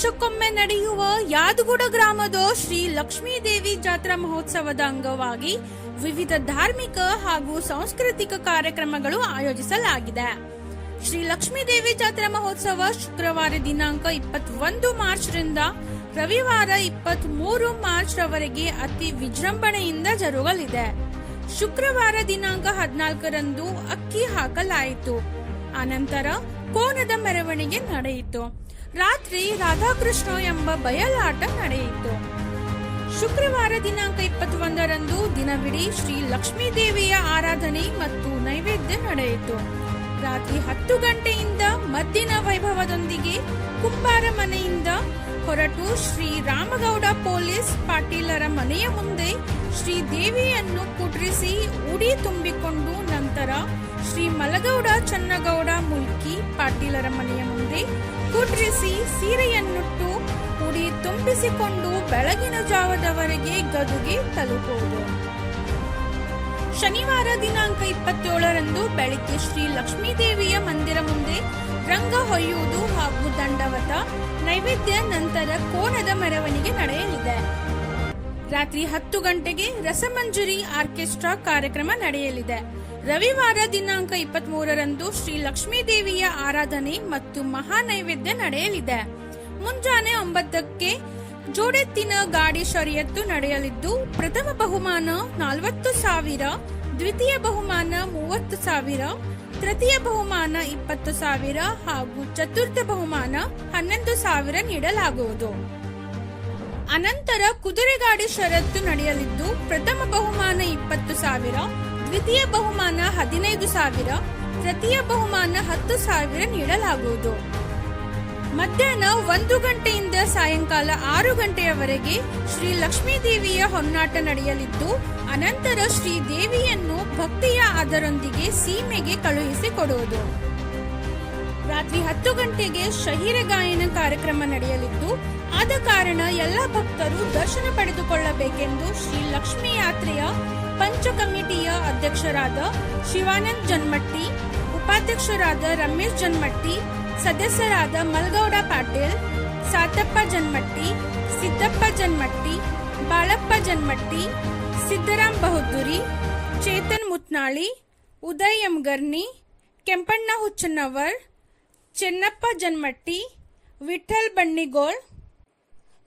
ವರ್ಷಕ್ಕೊಮ್ಮೆ ನಡೆಯುವ ಯಾದಗುಡ ಗ್ರಾಮದ ಶ್ರೀ ಲಕ್ಷ್ಮೀದೇವಿ ಜಾತ್ರಾ ಮಹೋತ್ಸವದ ಅಂಗವಾಗಿ ವಿವಿಧ ಧಾರ್ಮಿಕ ಹಾಗೂ ಸಾಂಸ್ಕೃತಿಕ ಕಾರ್ಯಕ್ರಮಗಳು ಆಯೋಜಿಸಲಾಗಿದೆ. ಶ್ರೀ ಲಕ್ಷ್ಮೀದೇವಿ ಜಾತ್ರಾ ಮಹೋತ್ಸವ ಶುಕ್ರವಾರ ದಿನಾಂಕ ಇಪ್ಪತ್ತೊಂದು ಮಾರ್ಚ್ರಿಂದ ರವಿವಾರ ಇಪ್ಪತ್ತ್ ಮೂರು ಮಾರ್ಚ್ ರವರೆಗೆ ಅತಿ ವಿಜೃಂಭಣೆಯಿಂದ ಜರುಗಲಿದೆ. ಶುಕ್ರವಾರ ದಿನಾಂಕ ಹದಿನಾಲ್ಕರಂದು ಅಕ್ಕಿ ಹಾಕಲಾಯಿತು. ಅನಂತರ ಕೋನದ ಮೆರವಣಿಗೆ ನಡೆಯಿತು. ರಾತ್ರಿ ರಾಧಾಕೃಷ್ಣ ಎಂಬ ಬಯಲಾಟ ನಡೆಯಿತು. ಶುಕ್ರವಾರ ದಿನಾಂಕ ಇಪ್ಪತ್ತೊಂದರಂದು ದಿನವಿಡೀ ಶ್ರೀ ಲಕ್ಷ್ಮೀ ದೇವಿಯ ಆರಾಧನೆ ಮತ್ತು ನೈವೇದ್ಯ ನಡೆಯಿತು. ರಾತ್ರಿ ಹತ್ತು ಗಂಟೆಯಿಂದ ಮದ್ದಿನ ವೈಭವದೊಂದಿಗೆ ಕುಂಬಾರ ಮನೆಯಿಂದ ಹೊರಟು ಶ್ರೀ ರಾಮಗೌಡ ಪೊಲೀಸ್ ಪಾಟೀಲರ ಮನೆಯ ಮುಂದೆ ಶ್ರೀ ದೇವಿಯನ್ನು ಕುಟ್ರಿಸಿ ಉಡಿ ತುಂಬಿಕೊಂಡು ನಂತರ ಶ್ರೀ ಮಲಗೌಡ ಚನ್ನಗೌಡ ಮುಲ್ಕಿ ಪಾಟೀಲರ ಮನೆಯ ಮುಂದೆ ಕುಟ್ರಿಸಿ ಸೀರೆಯನ್ನುಟ್ಟು ಉಡಿ ತುಂಬಿಸಿಕೊಂಡು ಬೆಳಗಿನ ಜಾವದವರೆಗೆ ಗದುಗೆ ತಲುಪುವುದು. ಶನಿವಾರ ದಿನಾಂಕ ಇಪ್ಪತ್ತೇಳರಂದು ಬೆಳಿಗ್ಗೆ ಶ್ರೀ ಲಕ್ಷ್ಮೀದೇವಿಯ ಮಂದಿರ ಮುಂದೆ ರಂಗ ಹೊಯ್ಯುವುದು ಹಾಗೂ ದಂಡವತ ನೈವೇದ್ಯ ನಂತರ ಕೋಣದ ಮೆರವಣಿಗೆ ನಡೆಯಲಿದೆ. ರಾತ್ರಿ ಹತ್ತು ಗಂಟೆಗೆ ರಸಮಂಜರಿ ಆರ್ಕೆಸ್ಟ್ರಾ ಕಾರ್ಯಕ್ರಮ ನಡೆಯಲಿದೆ. ರವಿವಾರ ದಿನಾಂಕ ಇಪ್ಪತ್ತ್ ಮೂರರಂದು ಶ್ರೀ ಲಕ್ಷ್ಮೀದೇವಿಯ ಆರಾಧನೆ ಮತ್ತು ಮಹಾ ನೈವೇದ್ಯ ನಡೆಯಲಿದೆ. ಮುಂಜಾನೆ ಒಂಬತ್ತಕ್ಕೆ ಜೋಡೆತ್ತಿನ ಗಾಡಿ ಶರಿಯತ್ತು ನಡೆಯಲಿದ್ದು, ಪ್ರಥಮ ಬಹುಮಾನ ನಲವತ್ತು ಸಾವಿರ, ದ್ವಿತೀಯ ಬಹುಮಾನ ಮೂವತ್ತು ಸಾವಿರ ತೃತೀಯ ಬಹುಮಾನ ಇಪ್ಪತ್ತು ಸಾವಿರ ಹಾಗೂ ಚತುರ್ಥ ಬಹುಮಾನ ಹನ್ನೊಂದು ಸಾವಿರ ನೀಡಲಾಗುವುದು. ಅನಂತರ ಕುದುರೆಗಾಡಿ ಷರತ್ತು ನಡೆಯಲಿದ್ದು, ಪ್ರಥಮ ಬಹುಮಾನ ಇಪ್ಪತ್ತು ಸಾವಿರ, ದ್ವಿತೀಯ ಬಹುಮಾನ ಹದಿನೈದು ಸಾವಿರ, ತೃತೀಯ ಬಹುಮಾನ ಹತ್ತು ಸಾವಿರ ನೀಡಲಾಗುವುದು. ಮಧ್ಯಾಹ್ನ ಒಂದು ಗಂಟೆಯಿಂದ ಸಾಯಂಕಾಲ ಆರು ಗಂಟೆಯವರೆಗೆ ಶ್ರೀ ಲಕ್ಷ್ಮೀ ದೇವಿಯ ಹೊನ್ನಾಟ ನಡೆಯಲಿದ್ದು, ಅನಂತರ ಶ್ರೀ ದೇವಿಯನ್ನು ಭಕ್ತಿಯ ಅದರೊಂದಿಗೆ ಸೀಮೆಗೆ ಕಳುಹಿಸಿಕೊಡುವುದು. ರಾತ್ರಿ ಹತ್ತು ಗಂಟೆಗೆ ಶಹೀರ ಗಾಯನ ಕಾರ್ಯಕ್ರಮ ನಡೆಯಲಿದ್ದು, ಆದ ಕಾರಣ ಎಲ್ಲ ಭಕ್ತರು ದರ್ಶನ ಪಡೆದುಕೊಳ್ಳಬೇಕೆಂದು ಶ್ರೀ ಲಕ್ಷ್ಮೀ ಯಾತ್ರೆಯ ಪಂಚ ಕಮಿಟಿಯ ಅಧ್ಯಕ್ಷರಾದ ಶಿವಾನಂದ್ ಜನ್ಮಟ್ಟಿ, ಉಪಾಧ್ಯಕ್ಷರಾದ ರಮೇಶ್ ಜನ್ಮಟ್ಟಿ ಸದಸ್ಯರಾದ ಮಲ್ಗೌಡ ಪಾಟೀಲ್, ಸಾತಪ್ಪ ಜನ್ಮಟ್ಟಿ, ಸಿದ್ದಪ್ಪ ಜನ್ಮಟ್ಟಿ, ಬಾಳಪ್ಪ ಜನ್ಮಟ್ಟಿ ಸಿದ್ದರಾಮ್ ಬಹದ್ದೂರಿ ಚೇತನ್ ಮುತ್ನಾಳಿ, ಉದಯ್ ಯಮಗರ್ನಿ ಕೆಂಪಣ್ಣ ಹುಚ್ಚನವರ್, ಚೆನ್ನಪ್ಪ ಜನ್ಮಟ್ಟಿ, ವಿಠಲ್ ಬಣ್ಣಿಗೋಳ್,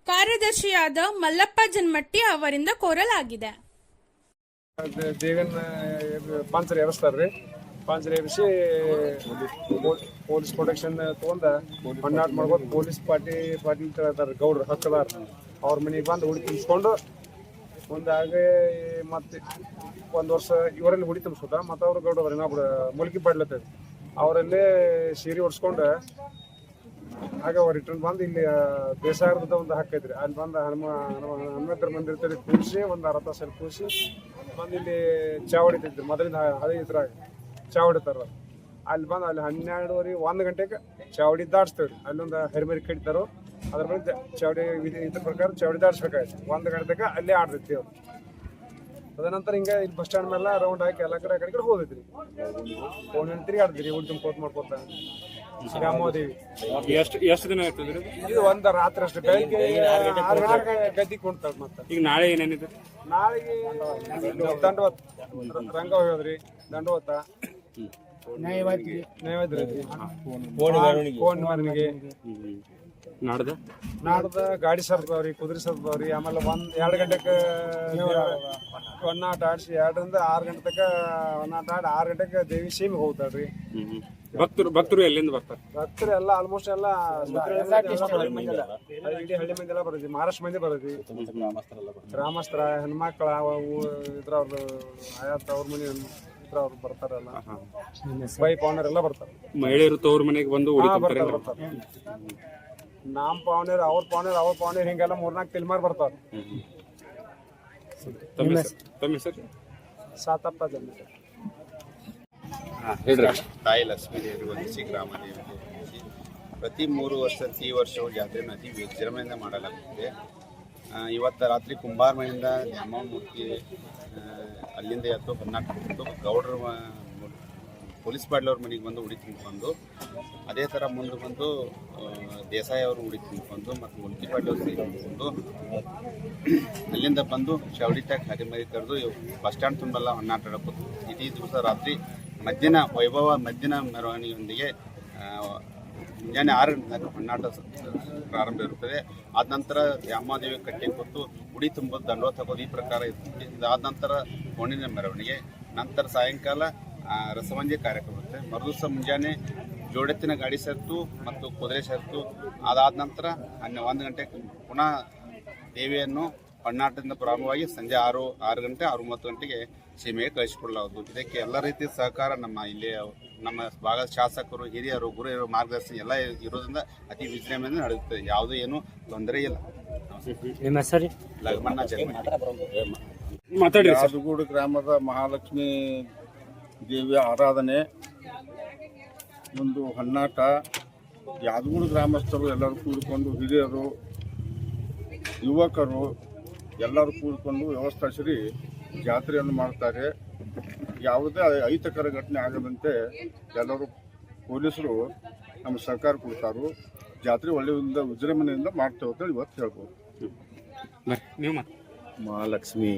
ಕಾರ್ಯದರ್ಶಿಯಾದ ಮಲ್ಲಪ್ಪ ಜನ್ಮಟ್ಟಿ ಅವರಿಂದ ಕೋರಲಾಗಿದೆ. ಪಾಂಚರಿ ಎಬ್ಬಿಸ್ತಾರ್ರಿ. ಪಾಂಚರಿ ಎಬ್ಬಿಸಿ ಪೊಲೀಸ್ ಪ್ರೊಟೆಕ್ಷನ್ ತಗೊಂಡ ಮಣ್ಣಾಟ ಮಾಡ್ಬೋದು ಪೊಲೀಸ್ ಪಾರ್ಟಿ ಪಾರ್ಟಿ ಇರ್ತಾರೆ ಗೌಡ್ರು ಹಕ್ಕದಾರ. ಅವ್ರ ಮನೆಗೆ ಬಂದು ಹುಡಿ ತುಂಬಿಸ್ಕೊಂಡು ಮುಂದಾಗೆ ಮತ್ತೆ ಒಂದು ವರ್ಷ ಇವರಲ್ಲಿ ಹುಡಿ ತುಂಬಿಸ್ಕೊತ ಮತ್ತು ಅವ್ರು ಗೌಡ್ರು ಇನ್ನೊಬ್ರು ಮುಲ್ಕಿ ಪಾಡ್ಲತ್ತದ ಅವರಲ್ಲೇ ಸೀರೆ ಹೊಡ್ಸ್ಕೊಂಡು ಆಗ ಅವ್ರು ರಿಟರ್ನ್ ಬಂದು ಇಲ್ಲಿ ಬೇಸಾಯದ ಒಂದು ಹಾಕೈತ್ರಿ ಅಲ್ಲಿ ಬಂದು ಹನುಮ, ಹನುಮ- ಹನುಮಂತರ ಮಂದಿರ ತಲೆ ಕೂರಿಸಿ ಒಂದು ಅರ್ಧ ತಾಸು ಕೂಸಿ ಬಂದು ಇಲ್ಲಿ ಚಾವಡಿತೈತ್ರಿ ಮೊದಲಿಂದ ಹಳೆ ಇದ್ರಾಗ ಚಾವಡಿತಾರ ಅಲ್ಲಿ ಬಂದು ಅಲ್ಲಿ ಹನ್ನೆರಡುವರೆ ಒಂದು ಗಂಟೆಗೆ ಚಾವಡಿ ರೀ ಅಲ್ಲೊಂದು ಹರಿಮರಿ ಕಡಿತಾರೋ ಅದ್ರ ಬಗ್ಗೆ ಚಾವಡಿ ವಿಧಿ ಇದ್ರ ಪ್ರಕಾರ ಚಾವಡಿ ದಾಡಿಸ್ಬೇಕಾಯ್ತು ಒಂದು ಗಂಟೆಗೆ ಅಲ್ಲೇ ಆಡ್ತೈತಿ ಅವ್ರು. ತದನಂತರ ಹಿಂಗೆ ಇಲ್ಲಿ ಬಸ್ ಸ್ಟ್ಯಾಂಡ್ ಮೇಲೆ ರೌಂಡ್ ಹಾಕಿ ಎಲ್ಲ ಕಡೆ ಆ ಕಡೆ ಕಡೆ ಹೋದೈತ್ರಿ ಫೋನ್ ತಿರುಗಾಡ್ತೀರಿ ಉಳಿ ತುಂಬ್ಕೋತ ಮಾಡ್ಕೋತ. ಶ್ರೀರಾಮೋದೇವಿ ಎಷ್ಟು ಎಷ್ಟು ದಿನ ಇರ್ತದ್ರಿ ಇದು ಒಂದು ರಾತ್ರಿ ಅಷ್ಟು. ಬೆಳಿಗ್ಗೆ ಆರು ಗಂಟೆಗೆ ಗದ್ದಿ ಕುಣ್ತಾರೆ ಮತ್ತೆ. ಈಗ ನಾಳೆ ಏನೇನಿದೆ? ನಾಳೆಗೆ ದಂಡವತ್ ರಂಗ ಹೋಗೋದ್ರಿ ದಂಡವತ್ತ. ನಾಡ್ದ? ನಾಡ್ದ ಗಾಡಿ ಸರ್ದವ್ರಿ ಕುದುರೆ ಸರ್ದವ್ರಿ ಆಮೇಲೆ ಒಂದ್ ಎರಡು ಗಂಟೆಗೆ ಒನ್ನಾಟ ಆಡಿಸಿ ಎರಡರಿಂದ ಆರು ಗಂಟೆ ತನಕ ಒನ್ನಾಟ ಆಡಿ ಆರು ಗಂಟೆಗೆ ದೇವಿ ಸೀಮೆಗೆ ಹೋಗ್ತಾಳ್ರಿ. ಭಕ್ತರು ಭಕ್ತರು ಎಲ್ಲಿಂದ ಬರ್ತಾರೆ? ಭಕ್ತರು ಎಲ್ಲ ಆಲ್ಮೋಸ್ಟ್ ಎಲ್ಲ ಇಡೀ ಹಳ್ಳಿ ಮಂದಿ ಎಲ್ಲ ಬರೋದಿ. ಮಹಾರಾಷ್ಟ್ರ ಮಂದಿ ಬರೋದು. ಗ್ರಾಮಸ್ಥರ ಹೆಣ್ಮಕ್ಳ ಅವು ಅವ್ರದ್ದು ಆಯಾತ ಅವ್ರ ಮನೆ ಇದ್ರ ಅವ್ರು ಬರ್ತಾರಲ್ಲ ವೈಫ್ ಓನರ್ ಎಲ್ಲ ಬರ್ತಾರೆ. ಮಹಿಳೆಯರು ತವ್ರ ಮನೆಗೆ ಬಂದು ಬರ್ತಾರೆ ಬರ್ತಾರೆ. ನಮ್ ಪೌಂಡರ್ ಅವ್ರ ಪಾವನೇರ್ ಅವ್ರ ಪಾವನೇರ್ ಹಿಂಗೆಲ್ಲ ಮೂರ್ನಾಲ್ಕು ತಿಲ್ಮಾರ್ ಬರ್ತಾರ. ತಮ್ಮ ಹೆಸರು? ತಮ್ಮ ಹೆಸರು? ಸಾತಪ್ಪ ಜನ ಹೇಳ್ರಿ. ತಾಯಿ ಲಕ್ಷ್ಮೀ ದೇವಿ ವಂದಿಸಿ ಗ್ರಾಮ ದೇವರು ವಂದಿಸಿ ಪ್ರತಿ ಮೂರು ವರ್ಷಕ್ಕೆ ಈ ವರ್ಷವು ಜಾತ್ರೆಯನ್ನು ಅತಿ ವಿಜೃಂಭಣೆಯಿಂದ ಮಾಡಲಾಗುತ್ತದೆ ಇವತ್ತು ರಾತ್ರಿ ಕುಂಬಾರ ಮನೆಯಿಂದ ದ್ಯಾಮವ್ವ ಮೂರ್ತಿ ಅಲ್ಲಿಂದ ಎದ್ದು ಹೊನ್ನಾಟ ಬಂದು ಗೌಡ್ರ ಪೊಲೀಸ್ ಬಾಡ್ಲವ್ರ ಮನೆಗೆ ಬಂದು ಉಡಿ ತುಂಬಿಕೊಂಡು ಅದೇ ಥರ ಮುಂದೆ ಬಂದು ದೇಸಾಯಿ ಅವರು ಉಡಿ ತುಂಬಿಕೊಂಡು ಮತ್ತು ಮುಲ್ಕಿ ಬಾಡ್ಲವ್ರ ಸೇರಿಕೊಂಡು ಅಲ್ಲಿಂದ ಬಂದು ಶವಡಿತಾಗ ಹರಿಮರಿ ಕರೆದು ಬಸ್ ಸ್ಟ್ಯಾಂಡ್ ತುಂಬೆಲ್ಲ ಹೊನ್ನಾಟ ಆಡಬೇಕು ಇಡೀ ದಿವಸ ರಾತ್ರಿ ಮಧ್ಯಾಹ್ನ, ವೈಭವ ಮಧ್ಯಾಹ್ನ ಮೆರವಣಿಗೆಯೊಂದಿಗೆ ಮುಂಜಾನೆ ಆರು ಹೊನ್ನಾಟ ಪ್ರಾರಂಭ ಇರುತ್ತದೆ. ಆದ ನಂತರ ದ್ಯಾಮಾದೇವಿ ಕಟ್ಟೆ ಕೊಟ್ಟು ಉಡಿ ತುಂಬೋದು ದಂಡೋತ್ ಈ ಪ್ರಕಾರ ಇರ್ತದೆ ಇದಾದ ನಂತರ ಕೋಣಿನ ಮೆರವಣಿಗೆ. ನಂತರ ಸಾಯಂಕಾಲ ರಸಮಂಜೆ ಕಾರ್ಯಕ್ರಮ ಇರುತ್ತೆ. ಮರುದಿವಸ ಮುಂಜಾನೆ ಜೋಡೆತ್ತಿನ ಗಾಡಿ ಸರ್ತು ಮತ್ತು ಕುದುರೆ ಸರ್ತು. ಅದಾದ ನಂತರ ಅನ್ನ ಒಂದು ಗಂಟೆ ಪುನಃ ದೇವಿಯನ್ನು ಪಣ್ಣಾಟದಿಂದ ಪ್ರಾರಂಭವಾಗಿ ಸಂಜೆ ಆರು ಆರು ಗಂಟೆ ಆರು ಮೂವತ್ತು ಗಂಟೆಗೆ ಸೀಮೆಗೆ ಕಳಿಸಿಕೊಳ್ಳಲಾಗುವುದು ಇದಕ್ಕೆ ಎಲ್ಲ ರೀತಿಯ ಸಹಕಾರ ನಮ್ಮ ಇಲ್ಲಿ ನಮ್ಮ ಭಾಗದ ಶಾಸಕರು ಹಿರಿಯರು ಗುರುಹಿಯರು ಮಾರ್ಗದರ್ಶನ ಎಲ್ಲ ಇರೋದ್ರಿಂದ ಅತಿ ವಿಜೃಂಭಣೆಯಿಂದ ನಡೆಯುತ್ತದೆ ಯಾವುದೂ ಏನು ತೊಂದರೆ ಇಲ್ಲ. ನಿಮ್ಮ ಹೆಸರು? ಲಗಮಣ್ಣ ಜನ್ಮ ಮಾತಾಡಿ ಸರ್. ಯಾದಗೂಡು ಗ್ರಾಮದ ಮಹಾಲಕ್ಷ್ಮಿ ದೇವಿಯ ಆರಾಧನೆ ಒಂದು ಹೊನ್ನಾಟ. ಯಾದಗೂಡು ಗ್ರಾಮಸ್ಥರು ಎಲ್ಲರೂ ಕೂಡಿಕೊಂಡು ಹಿರಿಯರು ಯುವಕರು ಎಲ್ಲರೂ ಕೂಡಿಕೊಂಡು ವ್ಯವಸ್ಥಿಸಿ ಜಾತ್ರೆಯನ್ನು ಮಾಡ್ತಾರೆ. ಯಾವುದೇ ಅಹಿತಕರ ಘಟನೆ ಆಗದಂತೆ ಎಲ್ಲರೂ ಪೊಲೀಸರು ನಮ್ಮ ಸರ್ಕಾರ ಕೊಡ್ತಾರು. ಜಾತ್ರೆ ಒಳ್ಳೆಯಿಂದ ವಿಜೃಂಭಣೆಯಿಂದ ಮಾಡ್ತೇವೆ ಅಂತೇಳಿ ಇವತ್ತು ಹೇಳ್ಬೋದು. ಮಹಾಲಕ್ಷ್ಮಿ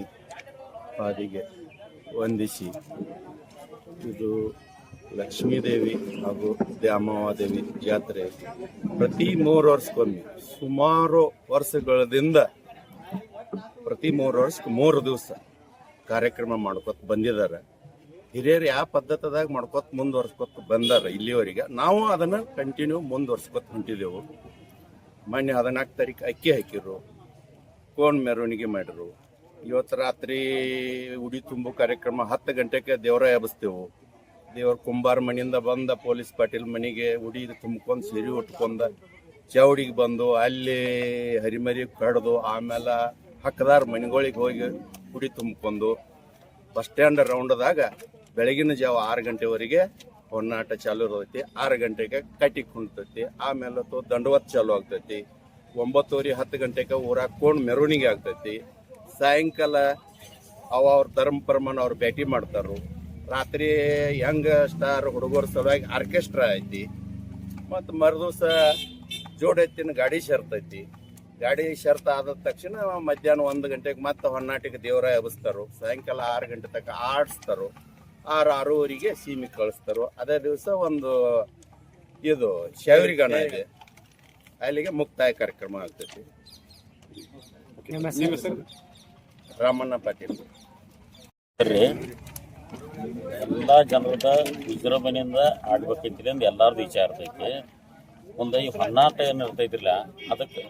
ಪಾದಿಗೆ ವಂದಿಸಿ. ಇದು ಲಕ್ಷ್ಮೀದೇವಿ ಹಾಗೂ ದ್ಯಾಮವಾದೇವಿ ಜಾತ್ರೆ ಪ್ರತಿ ಮೂರು ವರ್ಷಕ್ಕೊಮ್ಮೆ, ಸುಮಾರು ವರ್ಷಗಳಿಂದ ಪ್ರತಿ ಮೂರು ವರ್ಷಕ್ಕೆ ಮೂರು ದಿವಸ ಕಾರ್ಯಕ್ರಮ ಮಾಡ್ಕೊತ ಬಂದಿದ್ದಾರೆ. ಹಿರಿಯರು ಯಾವ ಪದ್ಧತಿದಾಗ ಮಾಡ್ಕೊತ ಮುಂದುವರ್ಸ್ಕೊತ ಬಂದಾರ ಇಲ್ಲಿವರೆಗೆ, ನಾವು ಅದನ್ನು ಕಂಟಿನ್ಯೂ ಮುಂದುವರ್ಸ್ಕೊತ ಹೊಂಟಿದ್ದೆವು ಮೊನ್ನೆ ಹದಿನಾಲ್ಕು ತಾರೀಕು ಅಕ್ಕಿ ಹಾಕಿರು ಕೋನ್ ಮೆರವಣಿಗೆ ಮಾಡಿರು. ಇವತ್ತು ರಾತ್ರಿ ಉಡಿ ತುಂಬು ಕಾರ್ಯಕ್ರಮ ಹತ್ತು ಗಂಟೆಗೆ ದೇವರ ಎಬ್ಬಿಸ್ತೇವೆ ದೇವ್ರ ಕುಂಬಾರ ಮನೆಯಿಂದ ಬಂದ ಪೊಲೀಸ್ ಪಾಟೀಲ್ ಮನೆಗೆ ಉಡಿ ತುಂಬ್ಕೊಂಡು ಸಿರಿ ಉಟ್ಕೊಂಡ ಚೌಡಿಗೆ ಬಂದು ಅಲ್ಲಿ ಹರಿಮರಿ ಕಡ್ದು ಆಮೇಲೆ ಹಕ್ಕದಾರ ಮನೆಗಳಿಗೆ ಹೋಗಿ ಉಡಿ ತುಂಬ್ಕೊಂಡು ಬಸ್ ಸ್ಟ್ಯಾಂಡ್ ರೌಂಡದಾಗ ಬೆಳಗಿನ ಜಾವ ಆರು ಗಂಟೆವರೆಗೆ ಹೊನ್ನಾಟ ಚಾಲು ಇರ್ತೈತಿ. ಆರು ಗಂಟೆಗೆ ಕಟ್ಟಿ ಕುಣ್ತೈತಿ ಆಮೇಲೆ ದಂಡವತ್ ಚಾಲು ಆಗ್ತೈತಿ. ಒಂಬತ್ತುವರೆ ಹತ್ತು ಗಂಟೆಗೆ ಊರಾಗ ಕೊಂಡು ಮೆರವಣಿಗೆ ಆಗ್ತೈತಿ. ಸಾಯಂಕಾಲ ಅವ ಅವ್ರ ಧರ್ಮ ಪ್ರಮಾಣ ಅವ್ರು ಭೇಟಿ ಮಾಡ್ತಾರು. ರಾತ್ರಿ ಯಂಗ್ ಸ್ಟಾರ್ ಹುಡುಗರ ಸಲುವಾಗಿ ಆರ್ಕೆಸ್ಟ್ರಾ ಐತಿ. ಮತ್ತು ಮರುದಿವಸ ಜೋಡೆತ್ತಿನ ಗಾಡಿ ಶರ್ತೈತಿ ಗಾಡಿ ಶರ್ತ ಆದ ತಕ್ಷಣ ಮಧ್ಯಾಹ್ನ ಒಂದು ಗಂಟೆಗೆ ಮತ್ತೆ ಹೊನ್ನಾಟಿಗೆ ದೇವರ ಎಬ್ಬಿಸ್ತಾರು ಸಾಯಂಕಾಲ ಆರು ಗಂಟೆ ತನಕ ಆಡಿಸ್ತಾರು. ಆರು ಆರೂವರೆಗೆ ಸೀಮಿ ಕಳಿಸ್ತಾರು. ಅದೇ ದಿವಸ ಒಂದು ಇದು ಶೌರಿಗಣ ಇದೆ. ಅಲ್ಲಿಗೆ ಮುಕ್ತಾಯ ಕಾರ್ಯಕ್ರಮ ಆಗ್ತೈತಿ ನಿಮ್ಮ ನಿಮ್ಮ ಹೆಸರು ಹೆಸರು ರಾಮಣ್ಣ ಪಾಟೀಲ್. ರೀ ಎಲ್ಲ ಜನರದ ವಿಜೃಂಭಣೆಯಿಂದ ಆಡ್ಬೇಕಂತಿಲ್ಲ ಎಲ್ಲಾರ್ದು ವಿಚಾರ ಇರ್ತೈತಿ. ಮುಂದೆ ಈ ಹೊನ್ನಾಟ ಏನು ಇರ್ತೈತಿಲ್ಲ ಅದಕ್ಕೆ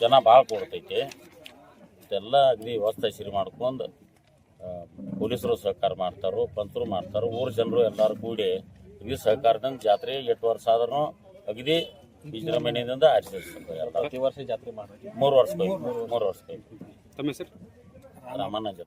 ಜನ ಭಾಳ ಕೊಡ್ತೈತಿ. ಇದೆಲ್ಲ ಅಗದಿ ವ್ಯವಸ್ಥೆ ಸರಿ ಮಾಡ್ಕೊಂಡು ಪೊಲೀಸರು ಸಹಕಾರ ಮಾಡ್ತಾರೋ ಪಂತರು ಮಾಡ್ತಾರೋ ಊರ ಜನರು ಎಲ್ಲರೂ ಕೂಡಿ ಇದು ಸಹಕಾರದಿಂದ ಜಾತ್ರೆ ಎಟ್ಟು ವರ್ಷ ಆದ್ರೂ ಅಗದಿ ವಿಜೃಂಭಣೆಯಿಂದ ಆಚರಿಸ್ತಾರೆ ಪ್ರತಿ ವರ್ಷ ಜಾತ್ರೆ ಮಾಡಿ ಮೂರು ವರ್ಷ ಮೂರು ವರ್ಷ ತಮ್ಮ ಹೆಸರು? ರಾಮಣ್ಣ ಜನ